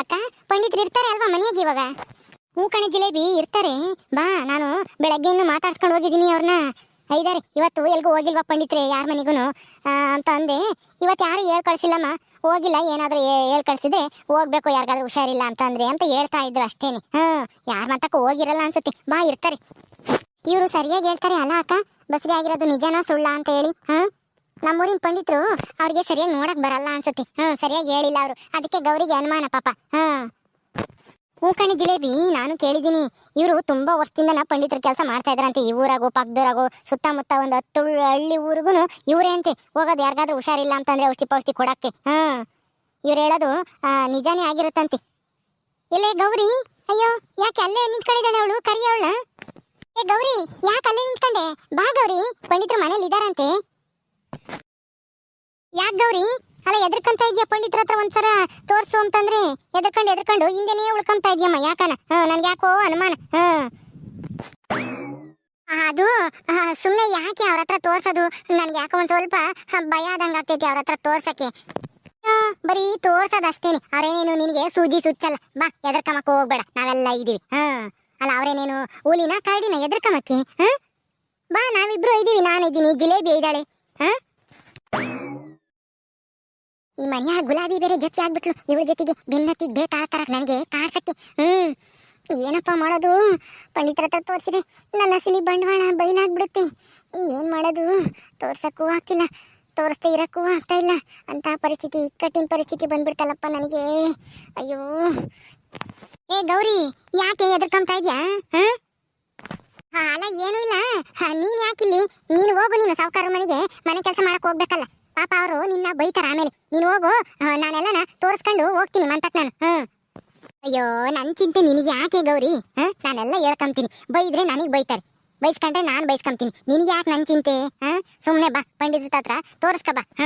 ಅಕ್ಕ, ಪಂಡಿತರು ಇರ್ತಾರೆ ಅಲ್ವಾ ಮನೆಯಾಗಿ ಇವಾಗ? ಹೂ ಕಣೆ ಜಿಲೇಬಿ ಇರ್ತಾರೆ. ಬಾ, ನಾನು ಬೆಳಗ್ಗೆ ಇನ್ನು ಮಾತಾಡ್ಸ್ಕೊಂಡು ಹೋಗಿದ್ದೀನಿ ಅವ್ರನ್ನ ಐದಾರೆ, ಇವತ್ತು ಎಲ್ಗೂ ಹೋಗಿಲ್ವಾ ಪಂಡಿತ್ರೆ, ಯಾರ ಮನೆಗೂ ಅಂತ ಅಂದೆ. ಇವತ್ತು ಯಾರು ಹೇಳ್ ಕಳ್ಸಿಲ್ಲಮ್ಮ ಹೋಗಿಲ್ಲ, ಏನಾದರೂ ಹೇಳ್ ಹೋಗ್ಬೇಕು, ಯಾರಿಗಾದ್ರೂ ಹುಷಾರಿಲ್ಲ ಅಂತಂದ್ರೆ ಅಂತ ಹೇಳ್ತಾ ಇದ್ರು ಅಷ್ಟೇನೆ. ಹಾಂ, ಯಾರ ಮತ್ತಕ್ಕೂ ಹೋಗಿರಲ್ಲ ಅನ್ಸುತ್ತೆ. ಬಾ, ಇರ್ತಾರೆ. ಇವರು ಸರಿಯಾಗಿ ಹೇಳ್ತಾರೆ ಅಲ್ಲ ಅಕ್ಕ? ಬಸ್ರಿ ಆಗಿರೋದು ನಿಜನಾ ಸುಳ್ಳ ಅಂತ ಹೇಳಿ ಹ್ಮ್ ನಮ್ಮೂರಿನ ಪಂಡಿತರು ಅವ್ರಿಗೆ ಸರಿಯಾಗಿ ನೋಡಕ್ ಬರಲ್ಲ ಅನ್ಸುತ್ತೆ. ಹ್ಮ್, ಸರಿಯಾಗಿ ಹೇಳಿಲ್ಲ ಅವರು. ಅದಕ್ಕೆ ಗೌರಿಗೆ ಅನುಮಾನ ಪಾಪ. ಹ್ಞೂ ಕಣೆ ಜಿಲೇಬಿ, ನಾನು ಕೇಳಿದ್ದೀನಿ. ಇವರು ತುಂಬಾ ವರ್ಷದಿಂದ ಪಂಡಿತರ ಕೆಲಸ ಮಾಡ್ತಾ ಇದ್ರಂತೆ ಈ ಊರಾಗೋ ಪಕ್ಕದೂರಾಗೋ ಸುತ್ತಮುತ್ತ ಒಂದು ಹತ್ತು ಹಳ್ಳಿ ಊರಿಗೂ ಇವರೇ ಅಂತೆ. ಹೋಗೋದು ಯಾರಿಗಾದ್ರೂ ಹುಷಾರಿಲ್ಲ ಅಂತಂದ್ರೆ ಔಷಧಿ ಪೌಷ್ಟಿ ಕೊಡಕ್ಕೆ. ಹ್ಮ್. ಇವ್ರು ಹೇಳೋದು ನಿಜಾನೇ ಆಗಿರುತ್ತಂತೆ. ಇಲ್ಲೇ ಗೌರಿ, ಅಯ್ಯೋ, ಯಾಕೆ ಅಲ್ಲೇ ನಿಂತ್ಕೊಂಡಿದ್ದಾಳೆ ಅವಳು, ಕರಿಯವಳ? ಏ ಗೌರಿ, ಯಾಕೆ ಅಲ್ಲೇ ನಿಂತ್ಕೊಂಡೆ? ಬಾ ಗೌರಿ, ಪಂಡಿತರು ಮನೇಲಿ ಇದಾರಂತೆ ಯಾಕೆ ಗೌರಿ? ಅಲ್ಲ ಎದ್ರಕಂತ ಇದ್ಯಾ ಪಂಡಿತರ ಹತ್ರ ಒಂದ್ಸಲ ತೋರ್ಸು ಅಂತಂದ್ರೆ? ಎದ್ರಕೊಂಡು ಎದ್ರಕಂಡು ಹಿಂದೆನೇ ಉಳ್ಕೊಂತ ಇದೆಯಮ್ಮ ಯಾಕನ? ನನ್ಗೆ ಯಾಕೋ ಅನುಮಾನ. ಆ, ಅದು ಸುಮ್ಮನೆ ಯಾಕೆ ಅವ್ರ ಹತ್ರ ತೋರ್ಸೋದು? ನನ್ಗೆ ಯಾಕೋ ಒಂದ್ ಸ್ವಲ್ಪ ಭಯ ಆದಂಗ ಆಗ್ತೈತಿ ಅವ್ರ ಹತ್ರ ತೋರ್ಸಕ್ಕೆ. ಬರೀ ತೋರ್ಸೋದ್ ಅಷ್ಟೇನೆ ಅವ್ರೇನೇನು ನಿನಗೆ ಸೂಜಿ ಸುಚ್ಚಲ್ಲ? ಬಾ ಎದ್ರಕಮಕ್ಕೆ ಹೋಗ್ಬೇಡ. ನಾವೆಲ್ಲ ಇದೀವಿ. ಹ್ಮ್ ಅಲ್ಲ ಅವ್ರೇನೇನು ಹೂಲಿನ ಕರಡಿನ ಎದ್ರಕಮಕ್ಕೆ? ಹ? ಬಾ ನಾವಿಬ್ರು ಇದೀವಿ ನಾನು ಇದ್ದೀನಿ ಜಿಲೇಬಿ ಇದ್ದಾಳೆ. ಹ್ಮ್ ಈ ಮನೆಯ ಗುಲಾಬಿ ಬೇರೆ ಜೊತೆ ಆಗ್ಬಿಟ್ಲು. ಇವಳ ಜೊತೆಗೆ ಬೆನ್ನತ್ತಿ ಬೇತಾಳ್ತಾರ ನನಗೆ ಕಾಡ್ಸಕ್ಕೆ ಹ್ಮ್. ಏನಪ್ಪ ಮಾಡೋದು? ಪಂಡಿತರ ಹತ್ರ ತೋರಿಸಿದೆ. ನನ್ನ ಅಸಲಿ ಬಂಡವಾಳ ಬಯಲಾಗ್ಬಿಡುತ್ತೆ ಏನ್ ಮಾಡೋದು? ತೋರ್ಸಕ್ಕೂ ಆಗ್ತಿಲ್ಲ. ತೋರಿಸ್ತಾ ಇರಕ್ಕೂ ಆಗ್ತಾ ಇಲ್ಲ. ಅಂತ ಪರಿಸ್ಥಿತಿ, ಇಕ್ಕಟ್ಟಿನ ಪರಿಸ್ಥಿತಿ ಬಂದ್ಬಿಡ್ತಲ್ಲಪ್ಪ ನನಗೆ. ಅಯ್ಯೋ. ಏ ಗೌರಿ, ಯಾಕೆ ಎದ್ಕೊಂತಾ ಇದ್ಯಾ? ಹಾಂ? ಅಲ್ಲ, ಏನೂ ಇಲ್ಲ. ನೀನ್ ಯಾಕಿಲ್ಲಿ? ನೀನು ಹೋಗು ನೀನು ಸಾವುಕಾರ ಮನೆಗೆ. ಮನೆ ಕೆಲಸ ಮಾಡಕ್ಕೆ ಹೋಗ್ಬೇಕಲ್ಲ. ಪಾಪ ಅವರು ನಿನ್ನ ಬೈತಾರ ಆಮೇಲೆ. ನೀನು ಹೋಗು ನಾನೆಲ್ಲನ ತೋರಿಸ್ಕೊಂಡು ಹೋಗ್ತೀನಿ ಮಂತಕ್ ನಾನು. ಅಯ್ಯೋ ನನ್ ಚಿಂತೆ ನಿನಗೆ ಯಾಕೆ ಗೌರಿ? ಹ? ನಾನೆಲ್ಲ ಹೇಳ್ಕೊಂತೀನಿ. ಬೈದ್ರೆ ನನಗೆ ಬೈತಾರೆ. ಬೈಸ್ಕೊಂಡ್ರೆ ನಾನು ಬೈಸ್ಕೊಂತೀನಿ. ನಿನಗೆ ಯಾಕೆ ನನ್ ಚಿಂತೆ? ಹಾ ಸುಮ್ನೆ ಬಾ ಪಂಡಿತ ಹತ್ರ ತೋರಿಸ್ಕ ಬಾ. ಹ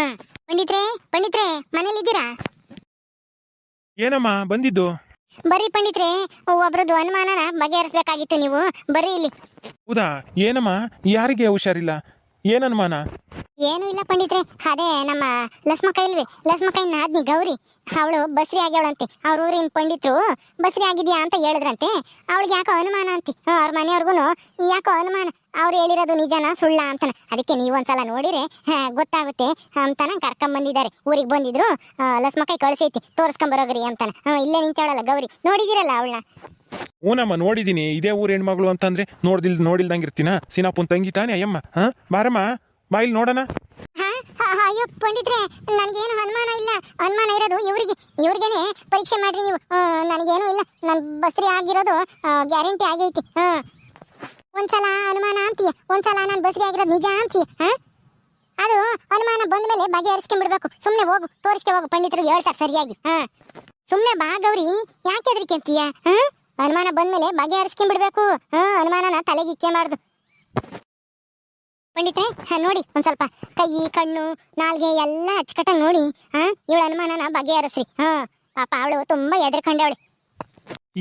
ಪಂಡಿತ್ರೆ ಪಂಡಿತ್ರೆ ಮನೇಲಿ ಇದ್ದೀರಾ? ಏನಮ್ಮ ಬಂದಿದ್ದು? ಬರಿ ಪಂಡಿತ್ರೆ ಒಬ್ರದ್ದು ಅನುಮಾನನ ಬಗೆಹರಿಸ್ಬೇಕಾಗಿತ್ತು ನೀವು. ಬರೀ ಇಲ್ಲಿ. ಹೌದಾ? ಏನಮ್ಮ? ಯಾರಿಗೆ ಹುಷಾರಿಲ್ಲ? ಏನ್ ಅನುಮಾನ? ಏನು ಇಲ್ಲ ಪಂಡಿತ್ರೆ. ಅದೇ ನಮ್ಮ ಲಸ್ಮಕ್ಕ ಇಲ್ವಿ? ಲಸ್ಮಕ್ಕ ನಾದ್ನಿ ಗೌರಿ. ಅವಳು ಬಸ್ರಿ ಆಗ್ಯವಳಂತೆ ಅವ್ರ ಊರಿನ ಪಂಡಿತರು ಬಸ್ರಿ ಆಗಿದ್ಯಾ ಅಂತ ಹೇಳಿದ್ರಂತೆ. ಅವಳಿಗೆ ಯಾಕೋ ಅನುಮಾನ ಅಂತೆ? ಅವ್ರ ಮನೆಯವ್ರಿಗೂ ಯಾಕೋ ಅನುಮಾನ? ಅವ್ರು ಹೇಳಿರೋದು ನಿಜಾನ ಸುಳ್ಳ ಅಂತಾನ. ಅದಕ್ಕೆ ನೀವೊಂದ್ಸಲ ನೋಡಿರೆ. ಗೊತ್ತಾಗುತ್ತೆ. ಅಂತಾನ ಕರ್ಕೊಂಡ್ ಬಂದಿದ್ದಾರೆ. ಊರಿಗೆ ಬಂದಿದ್ರು. ಲಸ್ಮಕ್ಕ ಕಳಿಸೈತಿ. ತೋರಿಸ್ಕೊಂಬರೋಗ್ರಿ ಅಂತಾನ. ಇಲ್ಲೇ ನಿಂತವಳಲ್ಲ ಗೌರಿ. ನೋಡಿದಿರಲ್ಲ ಅವಳನ್ನ ಹ್ಞೂನಮ್ಮ ನೋಡಿದೀನಿ. ಇದೇ ಊರ್ ಹೆಣ್ಮಗಳು ಅಂತಂದ್ರೆ ನೋಡ್ದಿಲ್ ನೋಡಿಲ್ದಂಗಿರ್ತೀನ ಸಿನಾಪುನ್ ತಂಗಿ ತಾನೇ ಅಯ್ಯಮ್ಮ. ಹಾಂ, ಬಾರಮ್ಮ. ಬಾ ಇಲ್ಲಿ ನೋಡೋಣ. ಅಯ್ಯೋ, ಪಂಡಿತ್ರೆ, ನನಗೇನು ಅನುಮಾನ ಇಲ್ಲ. ಅನುಮಾನ ಇರೋದು ಇವರಿಗೆ, ಇವ್ರಿಗೇನೆ ಪರೀಕ್ಷೆ ಮಾಡ್ರಿ ನೀವು. ನನಗೇನು ಇಲ್ಲ. ನನ್ ಬಸ್ರಿ ಆಗಿರೋದು ಗ್ಯಾರಂಟಿ ಆಗೈತಿ. ಹಾ ಒಂದ್ಸಲ ಅನುಮಾನ ಅಂತೀಯ? ಒಂದ್ಸಲ ನಾನು ಬಸ್ರಿ ಆಗಿರೋದು ನಿಜ ಅಂತೀಯ? ಹಾ ಅದು ಅನುಮಾನ ಬಂದ್ಮೇಲೆ ಬಗೆಹರಿಸ್ಕೊಂಡ್ಬಿಡ್ಬೇಕು ಸುಮ್ಮನೆ ಹೋಗು, ತೋರಿಸ್ಕೆ ಹೋಗು ಪಂಡಿತರು ಹೇಳ್ತಾರೆ ಸರಿಯಾಗಿ. ಹಾ ಸುಮ್ಮನೆ ಬಾ ಗೌರಿ, ಯಾಕೆ ಹೆದರಿಕೆ ಅಂತೀಯ? ಹಾ ಅನುಮಾನ ಬಂದ್ಮೇಲೆ ಬಗೆಹರಿಸ್ಕೊಂಡ್ಬಿಡ್ಬೇಕು ಹಾ ಅನುಮಾನನ ತಲೆಗೆ ಇಕ್ಕೆ ಮಾಡ್ದು ಪಂಡಿತೆ ನೋಡಿ ಒಂದ್ ಸ್ವಲ್ಪ. ಕೈ ಕಣ್ಣು ನಾಲ್ಗೆ ಎಲ್ಲ ಅಚ್ಚಕಟ್ಟ ನೋಡಿ ಹಾ ಇವಳ ಅನುಮಾನನ ಬಗೆಹರಿಸ್ರಿ. ಹಾ ಪಾಪ ಅವಳು ತುಂಬಾ ಎದ್ರಕೊಂಡವಳೆ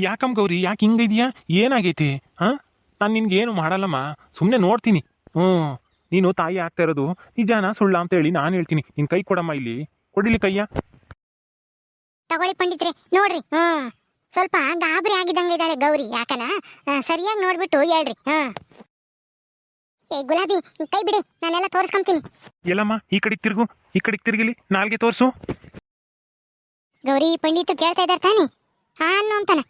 ಯಾಕಮ್ಮ ಗೌರಿ ಯಾಕೆ ಹಿಂಗಿದ್ಯಾ ಏನಾಗೈತಿ? ಹಾ? ನಾನು ನಿನ್ಗೆ ಏನು ಮಾಡಲ್ಲಮ್ಮ ಸುಮ್ಮನೆ ನೋಡ್ತೀನಿ. ಹ್ಞೂ ನೀನು ತಾಯಿ ಆಗ್ತಾ ಇರೋದು ನಿಜಾನ ಸುಳ್ಳ ಅಂತ ಹೇಳಿ ನಾನು ಹೇಳ್ತೀನಿ. ನಿನ್ ಕೈ ಕೊಡಮ್ಮ ಇಲ್ಲಿ. ಕೊಡಿಲಿ ಕೈಯ ತಗೊಳ್ಳಿ ಪಂಡಿತ್ರೆ ನೋಡ್ರಿ ಹ್ಞೂ. ಸ್ವಲ್ಪ ಗಾಬರಿ ಆಗಿದಂಗ ಇದ್ದಾಳೆ ಗೌರಿ ಯಾಕನ? ಸರಿಯಾಗಿ ನೋಡ್ಬಿಟ್ಟು ಹೇಳ್ರಿ ಹಾ ಏ ಗುಲಾಬಿ ಕೈ ಬಿಡಿ ನಾನೆಲ್ಲ ತೋರಿಸ್ಕೊಂತೀನಿ. ಎಲ್ಲಮ್ಮ ಈ ಕಡೆ ತಿರುಗು ಈ ಕಡೆ ತಿರುಗಿಲಿ ನಾಲ್ಗೆ ತೋರ್ಸು. ಗೌರಿ ಪಂಡಿತು ಕೇಳ್ತಾ ಇದ್ದಾರೆ ತಾನೆ? ಹಾ ಅನ್ನು ಅಂತಾನ.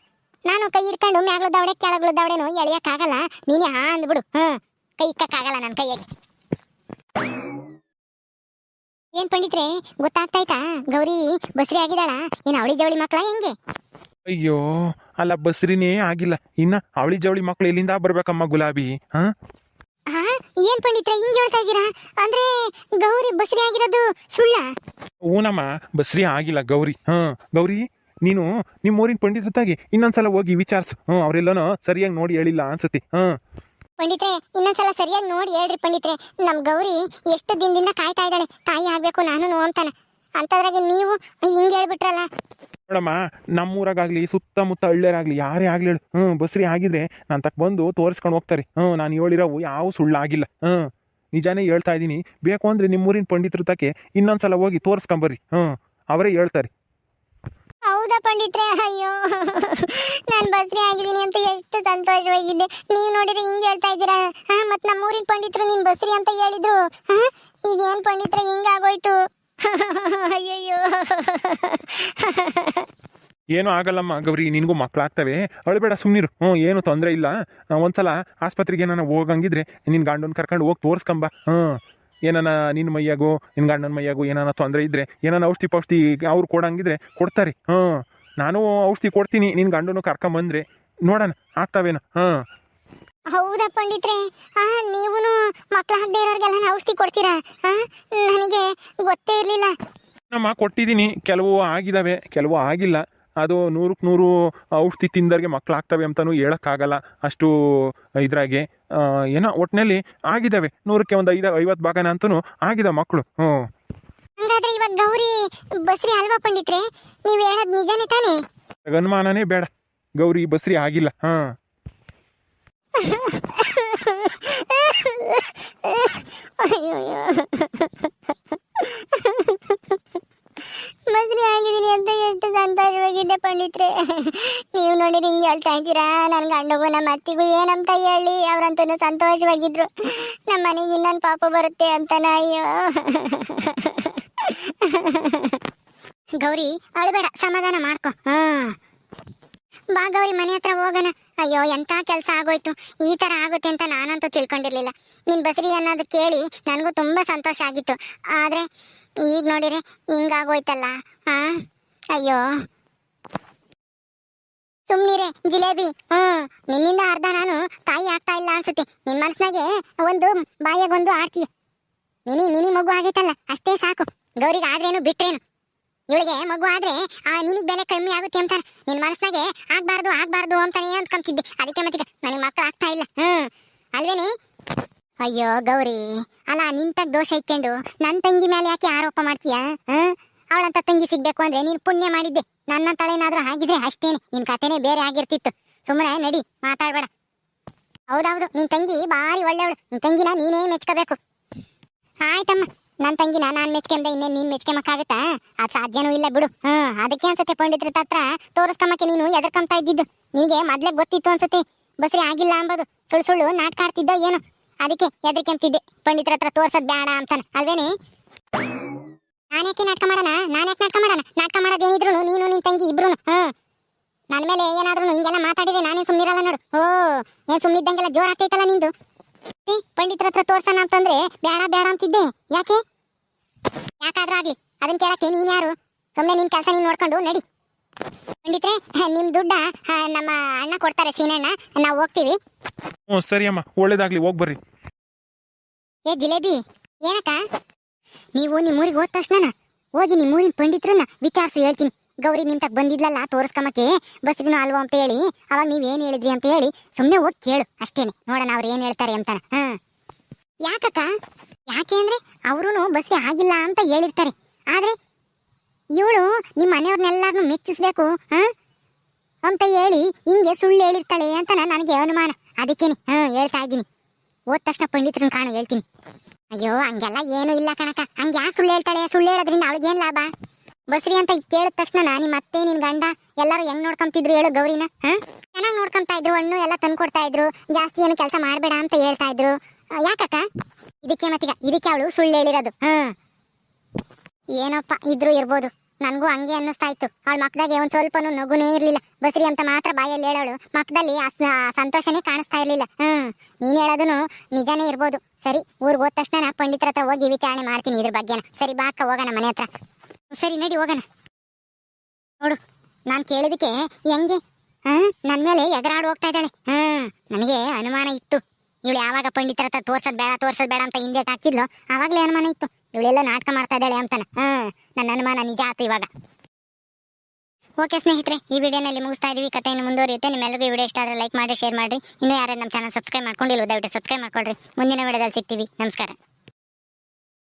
ನಾನು ಕೈ ಹಿಡ್ಕೊಂಡು ಮ್ಯಾಗ್ಳು ದವಡೆ ಕೆಳಗ್ಳು ದವಡೆನು ಎಳೆಯಕ್ಕಾಗಲ್ಲ. ನೀನೇ ಹಾ ಅಂದ್ಬಿಡು. ಹ್ಞೂ ಕೈ ಇಕ್ಕಕ್ಕಾಗಲ್ಲ ನನ್ನ ಕೈಯಾಗಿ. ಏನ್ ಪಂಡಿತ್ರೆ ಗೊತ್ತಾಗ್ತಾಯ್ತಾ ಗೌರಿ ಬಸ್ರಿ ಆಗಿದಾಳ ಏನ್ ಅವಳಿ ಜವಳಿ ಮಕ್ಳ ಹೆಂಗೆ? ಅಯ್ಯೋ ಅಲ್ಲ ಬಸ್ರಿನೇ ಆಗಿಲ್ಲ. ಇನ್ನ ಅವಳಿ ಜವಳಿ ಮಕ್ಳು ಎಲ್ಲಿಂದ ಬರ್ಬೇಕಮ್ಮ ಗುಲಾಬಿ ಹಾ? ಹಾ ಏನ್ ಪಂಡಿತ್ರ ಹಿಂಗ್ ಹೇಳ್ತಾ ಇದ್ದೀರಾ? ಅಂದ್ರೆ ಗೌರಿ ಬಸ್ರಿ ಆಗಿರೋದು ಸುಳ್ಳ? ಓನಮ್ಮ ಬಸ್ರಿ ಆಗಿಲ್ಲ ಗೌರಿ. ಹ ಗೌರಿ ನೀನು ನಿಮ್ಮ ಊರಿನ ಪಂಡಿತಾಗಿ ಇನ್ನೊಂದ್ಸಲ ಹೋಗಿ ವಿಚಾರಿಸು. ಹ್ಞೂ ಅವರೆಲ್ಲನೂ ಸರಿಯಾಗಿ ನೋಡಿ ಹೇಳಿಲ್ಲ ಅನ್ಸತಿ ಹ. ಪಂಡಿತ್ರೆ ಇನ್ನೊಂದ್ಸಲ ಸರಿಯಾಗಿ ನೋಡಿ ಹೇಳ್ರಿ ಪಂಡಿತ್ರೆ. ನಮ್ ಗೌರಿ ಎಷ್ಟು ದಿನದಿಂದ ಕಾಯ್ತಾ ಇದ್ದಾಳೆ. ತಾಯಿ ಆಗ್ಬೇಕು ನಾನು ಅಂತಾನ. ಅಂತದ್ರಾಗೆ ನೀವು ಹಿಂಗ್ ಹೇಳ್ಬಿಟ್ರಲ್ಲ. ನೋಡಮ್ಮ ನಮ್ಮೂರಾಗಲಿ ಸುತ್ತಮುತ್ತ ಹಳ್ಳಿಯರಾಗಲಿ, ಯಾರೇ ಆಗಲಿ ಹ್ಞೂ ಬಸ್ರಿ ಆಗಿದ್ರೆ ನಾನು ತಕ್ಕ ಬಂದು ತೋರಿಸ್ಕೊಂಡು ಹೋಗ್ತಾರೆ. ಹ್ಞೂ ನಾನು ಹೇಳಿರೋವು ಯಾವ ಸುಳ್ಳಾಗಿಲ್ಲ. ಹ್ಞೂ ನಿಜಾನೇ ಹೇಳ್ತಾ ಇದ್ದೀನಿ. ಬೇಕು ಅಂದರೆ ನಿಮ್ಮೂರಿನ ಪಂಡಿತರ ತಕ್ಕೆ ಇನ್ನೊಂದ್ಸಲ ಹೋಗಿ ತೋರಿಸ್ಕೊಂಬರ್ರಿ. ಹ್ಞೂ ಅವರೇ ಹೇಳ್ತಾರೆ. ಹೌದು ಪಂಡಿತ್ರೆ? ಅಯ್ಯೋ, ನಾನು ಬಸ್ರಿ ಆಗಿದ್ದೀನಿ ಅಂತ ಎಷ್ಟು ಸಂತೋಷವಾಗಿದ್ದೆ. ನೀವು ನೋಡಿದ್ರೆ ಹಿಂಗೆ ಹೇಳ್ತಾ ಇದ್ದೀರಾ? ಹಾಂ, ಮತ್ತು ನಮ್ಮೂರಿನ ಪಂಡಿತರು ನೀನು ಬಸ್ರಿ ಅಂತ ಹೇಳಿದ್ರು. ಹಾಂ ಏನು ಪಂಡಿತ್ರೆ ಹಿಂಗಾಗೋಯ್ತು ಅಯ್ಯಯ್ಯೋ. ಏನೂ ಆಗಲ್ಲಮ್ಮ ಗೌರಿ, ನಿನಗೂ ಮಕ್ಕಳಾಗ್ತವೆ ಅಳಬೇಡ ಸುಮ್ಮನಿರು ಹ್ಞೂ ಏನು ತೊಂದರೆ ಇಲ್ಲ. ಒಂದ್ಸಲ ಆಸ್ಪತ್ರೆಗೆ ಏನಾನ ಹೋಗಂಗಿದ್ರೆ ನಿನ್ನ ಗಂಡನ ಕರ್ಕೊಂಡು ಹೋಗಿ ತೋರಿಸ್ಕೊಂಬ. ಹ್ಞೂ ಏನಾನ ನಿನ್ನ ಮೈಯಾಗೋ ನಿನ್ನ ಗಂಡನ ಮೈಯಾಗೋ ಏನಾನ ತೊಂದರೆ ಇದ್ದರೆ ಏನಾನ ಔಷಧಿ ಪೌಷ್ಟಿ ಅವ್ರು ಕೊಡಂಗಿದ್ರೆ ಕೊಡ್ತಾರೆ. ಹ್ಞೂ ನಾನು ಔಷಧಿ ಕೊಡ್ತೀನಿ ನಿನ್ನ ಗಂಡನು ಕರ್ಕೊಂಬಂದ್ರೆ. ನೋಡೋಣ, ಆಗ್ತಾವೇನು. ಹಾಂ ಹೌದಾ ಪಂಡಿತ್ರೆ? ಹಾ ನೀವು ಮಕ್ಕಳ ಹಾಕದೇ ಇರೋರ್ಗೆಲ್ಲ ಔಷಧಿ ಕೊಡ್ತೀರಾ? ನನಗೆ ಗೊತ್ತೇ ಇರಲಿಲ್ಲ. ನಮ್ಮ ಕೊಟ್ಟಿದ್ದೀನಿ. ಕೆಲವು ಆಗಿದ್ದಾವೆ ಕೆಲವು ಆಗಿಲ್ಲ. ಅದು ನೂರಕ್ಕೆ ನೂರು ಔಷಧಿ ತಿಂದವ್ರಿಗೆ ಮಕ್ಕಳಾಗ್ತವೆ ಅಂತಲೂ ಹೇಳೋಕ್ಕಾಗಲ್ಲ ಅಷ್ಟು ಇದ್ರಾಗೆ. ಏನೋ ಒಟ್ಟಿನಲ್ಲಿ ಆಗಿದ್ದಾವೆ ನೂರಕ್ಕೆ ಒಂದು ಐದು ಐವತ್ತು ಭಾಗನ ಅಂತೂ ಆಗಿದೆ ಮಕ್ಕಳು. ಹ್ಞೂ. ಹಂಗಾದ್ರೆ ಇವಾಗ ಗೌರಿ ಬಸ್ರಿ ಅಲ್ವಾ ಪಂಡಿತ್ರೆ? ನೀವು ಹೇಳೋದು ನಿಜನೇ ತಾನೇ? ಅನುಮಾನನೇ ಬೇಡ. ಗೌರಿ ಬಸ್ರಿ ಆಗಿಲ್ಲ. ಹಾಂ ಬಸ್ರಿ ಆಗಿದ್ದೀನಿ ಅಂತ ಎಷ್ಟು ಸಂತೋಷವಾಗಿದ್ದೆ ಪಂಡಿತ್ರೆ? ನೀವು ನೋಡಿ ಹಿಂಗೆ ಹೇಳ್ತಾ ಇದ್ದೀರಾ? ನನ್ನ ಗಂಡಗೂ ನಮ್ಮ ಅತ್ತಿಗೂ ಏನಂತ ಹೇಳಿ? ಅವರಂತೂ ಸಂತೋಷವಾಗಿದ್ರು. ನಮ್ಮ ಮನೆಗೆ ಇನ್ನೊಂದು ಪಾಪ ಬರುತ್ತೆ ಅಂತನ? ಅಯ್ಯೋ. ಗೌರಿ ಅಳಬೇಡ ಸಮಾಧಾನ ಮಾಡ್ಕೊ. ಹ್ಮ್ ಬಾ ಗೌರಿ ಮನೆ ಹತ್ರ ಹೋಗೋಣ. ಅಯ್ಯೋ, ಎಂತ ಕೆಲಸ ಆಗೋಯ್ತು? ಈ ತರ ಆಗುತ್ತೆ ಅಂತ ನಾನಂತೂ ತಿಳ್ಕೊಂಡಿರ್ಲಿಲ್ಲ. ನಿನ್ ಬಸರಿ ಅನ್ನೋದು ಕೇಳಿ ನನಗೂ ತುಂಬಾ ಸಂತೋಷ ಆಗಿತ್ತು. ಆದ್ರೆ, ಈಗ ನೋಡಿರಿ ಹಿಂಗಾಗೋಯ್ತಲ್ಲ ಹಾ ಅಯ್ಯೋ. ಸುಮ್ನಿರೆ, ಜಿಲೇಬಿ. ಹ್ಮ್ ನಿನ್ನಿಂದ ಅರ್ಧ ನಾನು ತಾಯಿ ಆಗ್ತಾ ಇಲ್ಲ ಅನ್ಸುತ್ತೆ. ನಿನ್ ಮನ್ಸ್ನಾಗೆ ಒಂದು ಬಾಯಾಗೊಂದು ಆಡ್ತೀಯ. ನಿನಿ ನಿನಿ ಮಗು ಆಗೈತಲ್ಲ, ಅಷ್ಟೇ ಸಾಕು. ಗೌರಿಗೆ ಆದ್ರೇನು ಬಿಟ್ರೇನು? ಇವಳಿಗೆ ಮಗು ಆದ್ರೆ, ಆ, ನಿನಗ್ ಬೆಲೆ ಕಮ್ಮಿ ಆಗುತ್ತೆ ಅಂತಾರ ನಿನ್ ಮನಸ್ನಾಗೆ ಆಗ್ಬಾರ್ದು ಆಗ್ಬಾರ್ದು ಅಂತಾನೆ ಅಂದ್ಕೊಂತಿದ್ದೆ ಅದಕ್ಕೆ ಮತ್ತೀಗ ನನಗೆ ಮಕ್ಕಳು ಆಗ್ತಾ ಇಲ್ಲ. ಹ್ಮ್. ಅಲ್ವೇನಿ? ಅಯ್ಯೋ, ಗೌರಿ. ಅಲ್ಲ ನಿಂತಾಗ ದೋಷ ಇಟ್ಕೊಂಡು ನನ್ನ ತಂಗಿ ಮೇಲೆ ಯಾಕೆ ಆರೋಪ ಮಾಡ್ತೀಯಾ? ಹ್ಮ್? ಅವಳಂತ ತಂಗಿ ಸಿಗ್ಬೇಕು ಅಂದ್ರೆ ನೀನ್ ಪುಣ್ಯ ಮಾಡಿದ್ದೆ. ನನ್ನ ತಳೇನಾದ್ರೂ ಆಗಿದ್ರೆ ಅಷ್ಟೇನೆ. ನಿನ್ ಕಥೆನೇ ಬೇರೆ ಆಗಿರ್ತಿತ್ತು. ಸುಮ್ಮನೆ ನಡಿ, ಮಾತಾಡ್ಬೇಡ. ಹೌದೌದು, ನಿನ್ ತಂಗಿ ಬಾರಿ ಒಳ್ಳೆಯವಳು ನಿನ್ ತಂಗಿನ ನೀನೇ ಮೆಚ್ಕೋಬೇಕು. ಆಯ್ತಮ್ಮ. ನನ್ನ ತಂಗಿನ ನಾನ್ ಮೆಚ್ಕೊಂಡೆ ಇನ್ನೇನ್ ನೀನ್ ಮೆಚ್ಕೊಂಬಕ್ಕಾಗತ್ತಾ ಅದು ಸಾಧ್ಯನೂ ಇಲ್ಲ ಬಿಡು. ಹ್ಮ್, ಅದಕ್ಕೆ ಅನ್ಸತ್ತೆ ಪಂಡಿತರ ಹತ್ರ ತೋರಿಸ್ಕೊಂಬಕ್ಕೆ ನೀನು ಎದರ್ಕೊಂತ ಇದ್ದಿದ್ದು. ನಿನಗೆ ಮೊದಲೇ ಗೊತ್ತಿತ್ತು ಅನ್ಸತ್ತೆ. ಬಸ್ರಿ ಆಗಿಲ್ಲ ಅಂಬೋದು. ಸುಳ್ಳು ಸುಳ್ಳು ನಾಟಕ ಆಡ್ತಿದ್ದ ಏನು. ಅದಕ್ಕೆ ಎದರ್ಕೊಂತಿದ್ದೆ ಪಂಡಿತರ ಹತ್ರ ತೋರ್ಸದ್ ಬೇಡ ಅಂತಾನೆ. ಅಲ್ವೇನೆ? ನಾನ್ಯಾಕೆ ನಾಟಕ ಮಾಡೋಣ? ನಾನ್ಯಾಕೆ ನಾಟಕ ಮಾಡೋಣ? ನಾಟಕ ಮಾಡೋದೇನಿದ್ರು ನೀನು, ನಿನ್ ತಂಗಿ ಇಬ್ರು ಹ್ಮ್. ನನ್ನ ಮೇಲೆ ಏನಾದ್ರೂ ಹಿಂಗೆಲ್ಲ ಮಾತಾಡಿದ್ರೆ ನಾನೇ ಸುಮ್ಮನಿರಲ್ಲ ನೋಡು. ಓ, ಏನ್ ಸುಮ್ಮನಿದ್ದಂಗೆಲ್ಲ ಜೋರ್ ಆಗ್ತೈತಲ್ಲ ನಿಂದು? ಪಂಡಿತರ ಹತ್ರ ತೋರ್ಸೋಣ ಅಂತಂದ್ರೆ ಬೇಡ ಬೇಡ ಅಂತಿದ್ದೆ. ಯಾಕೆ? ಯಾಕಾದ್ರೂ ಆಗ್ಲಿ. ಅದನ್ನ ಕೇಳಕ್ಕೆ ನೀನ್ ಯಾರು? ಸುಮ್ಮನೆ ನಿನ್ ಕೆಲಸ ನೀನ್ ನೋಡ್ಕೊಂಡು ನಡಿ. ಪಂಡಿತ್ರೆ ನಿಮ್ ದುಡ್ಡ ನಮ್ಮ ಅಣ್ಣ ಕೊಡ್ತಾರೆ ಸೀನಣ್ಣ. ನಾವು ಹೋಗ್ತೀವಿ. ಹ್ಞೂ ಸರಿ ಅಮ್ಮ. ಒಳ್ಳೇದಾಗ್ಲಿ ಹೋಗಿ ಬರ್ರಿ. ಏ ಜಿಲೇಬಿ ಏನಕ್ಕ? ನೀವು ನಿಮ್ಮೂರಿಗೆ ಹೋದ ತಕ್ಷಣ ಹೋಗಿ ನಿಮ್ಮೂರಿನ ಪಂಡಿತ್ರನ್ನ ವಿಚಾರಿಸಿ ಹೇಳ್ತೀನಿ. ಗೌರಿ ನಿಮ್ ತಕ್ ಬಂದಿದ್ಲಲ್ಲ ತೋರಿಸ್ಕಮಕ್ಕೆ ಬಸ್ಗಿನ ಅಲ್ವಾ ಅಂತ ಹೇಳಿ. ಅವಾಗ ನೀವ್ ಏನ್ ಹೇಳಿದ್ರಿ ಅಂತ ಹೇಳಿ ಸುಮ್ನೆ ಹೋಗಿ ಕೇಳು ಅಷ್ಟೇನೆ. ನೋಡೋಣ ಅವ್ರು ಏನ್ ಹೇಳ್ತಾರೆ ಅಂತಾನ. ಹಾ ಯಾಕಕ್ಕ? ಯಾಕೆ ಅಂದ್ರೆ ಅವರು ಬಸ್ರಿ ಆಗಿಲ್ಲ ಅಂತ ಹೇಳಿರ್ತಾರೆ. ಆದ್ರೆ ಇವಳು ನಿಮ್ಮ ಮನೆಯವ್ರನ್ನೆಲ್ಲಾರನ್ನು ಮೆಚ್ಚಿಸ್ಬೇಕು, ಹಾ? ಅಂತ ಹೇಳಿ ಹಿಂಗೆ ಸುಳ್ಳು ಹೇಳಿರ್ತಾಳೆ ಅಂತ ನನಗೆ ಅನುಮಾನ. ಅದಕ್ಕೇನೆ, ಹ, ಹೇಳ್ತಾ ಇದ್ದೀನಿ. ಹೋದ ತಕ್ಷಣ ಪಂಡಿತರನ್ನ ಕಾಣ, ಹೇಳ್ತೀನಿ. ಅಯ್ಯೋ, ಹಂಗೆಲ್ಲ ಏನು ಇಲ್ಲ ಕಣಕ ಹಂಗ ಯಾಕೆ ಸುಳ್ಳು ಹೇಳ್ತಾಳೆ? ಸುಳ್ಳು ಹೇಳೋದ್ರಿಂದ ಅವಳಿಗೇನ್ ಲಾಭ? ಬಸ್ರಿ ಅಂತ ಕೇಳಿದ ತಕ್ಷಣ ನಿಮ್ಮ ಅತ್ತೆ, ನಿನ್ ಗಂಡ ಎಲ್ಲರೂ ಹೆಂಗ್ ನೋಡ್ಕೊಂತಿದ್ರು ಹೇಳು ಗೌರಿನ, ಹಾ? ಚೆನ್ನಾಗಿ ನೋಡ್ಕೊಂತ ಇದ್ರು, ಹಣ್ಣು ಎಲ್ಲ ತಂದ್ಕೊಡ್ತಾ ಇದ್ರು, ಜಾಸ್ತಿ ಏನು ಕೆಲಸ ಮಾಡಬೇಡ ಅಂತ ಹೇಳ್ತಾ ಇದ್ರು. ಯಾಕಕ್ಕ? ಇದಕ್ಕೆ ಮತ್ತೀಗ, ಇದಕ್ಕೆ ಅವಳು ಸುಳ್ಳು ಹೇಳಿರೋದು. ಹಾ. ಏನಪ್ಪ, ಇದ್ರು ಇರ್ಬೋದು. ನನಗೂ ಹಂಗೆ ಅನ್ನಿಸ್ತಾ ಇತ್ತು ಅವಳು ಮಕ್ಕದಾಗೆ ಒಂದ್ ಸ್ವಲ್ಪನೂ ನಗುನೇ ಇರ್ಲಿಲ್ಲ. ಬಸ್ರಿ ಅಂತ ಮಾತ್ರ ಬಾಯಲ್ಲಿ ಹೇಳೋಳು. ಮಕ್ಕದಲ್ಲಿ ಸಂತೋಷನೇ ಕಾಣಿಸ್ತಾ ಇರ್ಲಿಲ್ಲ. ಹ್ಮ್ ನೀನ್ ಹೇಳೋದನ್ನು ನಿಜಾನೇ ಇರ್ಬೋದು. ಸರಿ, ಊರಿಗೆ ಹೋದ ತಕ್ಷಣ ನಾ ಪಂಡಿತರ ಹತ್ರ ಹೋಗಿ ವಿಚಾರಣೆ ಮಾಡ್ತೀನಿ ಇದ್ರ ಬಗ್ಗೆನ. ಸರಿ ಬಾಕ ಹೋಗೋಣ ಮನೆ ಹತ್ರ. ಸರಿ, ನಡಿ, ಹೋಗೋಣ. ನೋಡು, ನಾನ್ ಕೇಳಿದಕ್ಕೆ ಹೆಂಗೆ? ಹ್ಮ್ ನನ್ ಮೇಲೆ ಎಗರಾಡು ಹೋಗ್ತಾ ಇದ್ದಾಳೆ. ಹ್ಮ್ ನನಗೆ ಅನುಮಾನ ಇತ್ತು. ಇವಳು ಯಾವಾಗ ಪಂಡಿತರ ಹತ್ರ ತೋರ್ಸದ್ ಬೇಡ ತೋರ್ಸದ್ ಬೇಡ ಅಂತ ಹಿಂದೆ ಹಾಕಿದ್ಲು ಆವಾಗಲೇ ಅನುಮಾನ ಇತ್ತು. ಇವಳೆಲ್ಲ ನಾಟಕ ಮಾಡ್ತಾ ಇದ್ದಾಳೆ ಅಂತಾನೆ. ಹ್ಮ್ ನನ್ನ ಅನುಮಾನ ನಿಜ ಆಯ್ತು ಇವಾಗ. ಓಕೆ ಸ್ನೇಹಿತರೆ, ಈ ವಿಡಿಯೋನಲ್ಲಿ ಮುಗಿಸ್ತಾ ಇದೀವಿ. ಕಥೆಯನ್ನು ಮುಂದುವರಿಯುತ್ತೆ. ನಿಮ್ಮೆಲ್ಲರಿಗೂ ಈ ವಿಡಿಯೋ ಇಷ್ಟ ಆದರೆ ಲೈಕ್ ಮಾಡಿ ಶೇರ್ ಮಾಡಿ ಇನ್ನೂ ಯಾರು ನಮ್ಮ ಚಾನಲ್ ಸಬ್ಸ್ಕ್ರೈಬ್ ಮಾಡ್ಕೊಂಡಿಲ್ಲ ದಯವಿಟ್ಟು ಸಬ್ಸ್ಕ್ರೈಬ್ ಮಾಡ್ಕೊಳ್ರಿ. ಮುಂದಿನ ವಿಡಿಯೋದಲ್ಲಿ ಸಿಗ್ತೀವಿ. ನಮಸ್ಕಾರ.